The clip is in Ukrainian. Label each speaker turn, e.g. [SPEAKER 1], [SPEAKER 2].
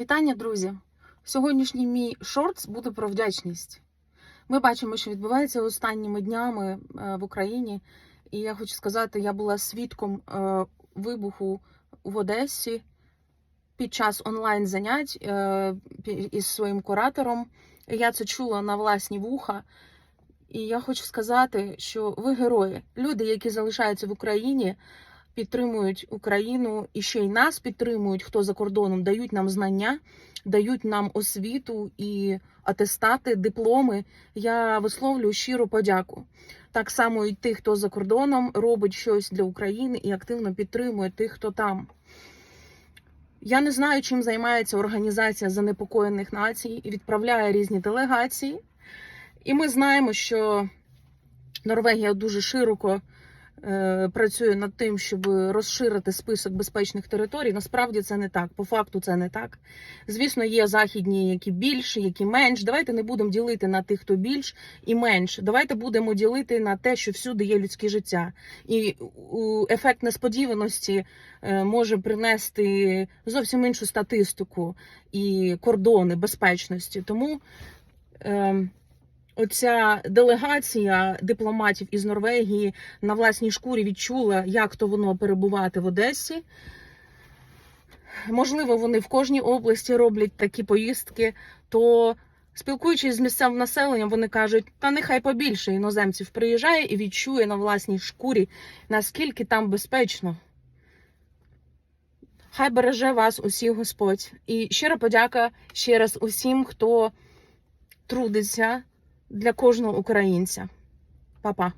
[SPEAKER 1] Вітання, друзі! Сьогоднішній мій шортс буде про вдячність. Ми бачимо, що відбувається останніми днями е, в Україні, і я хочу сказати, я була свідком е, вибуху в Одесі під час онлайн занять е, із своїм куратором. Я це чула на власні вуха. І я хочу сказати, що ви герої, люди, які залишаються в Україні, підтримують Україну і ще й нас підтримують, хто за кордоном, дають нам знання, дають нам освіту і атестати, дипломи. Я висловлюю щиру подяку. Так само і тих, хто за кордоном робить щось для України і активно підтримує тих, хто там. Я не знаю, чим займається організація занепокоєних націй і відправляє різні делегації. І ми знаємо, що Норвегія дуже широко працює над тим, щоб розширити список безпечних територій. Насправді це не так. По факту це не так. Звісно, є західні, які більше, які менш. Давайте не будемо ділити на тих, хто більш і менш. Давайте будемо ділити на те, що всюди є людське життя. І ефект несподіваності е, може принести зовсім іншу статистику і кордони безпечності. Тому. Оця делегація дипломатів із Норвегії на власній шкурі відчула, як то воно перебувати в Одесі. Можливо, вони в кожній області роблять такі поїздки, то спілкуючись з місцевим населенням, вони кажуть, та нехай побільше іноземців приїжджає і відчує на власній шкурі, наскільки там безпечно. Хай береже вас усіх Господь. І щира подяка ще раз усім, хто трудиться для кожного українця. Па-па.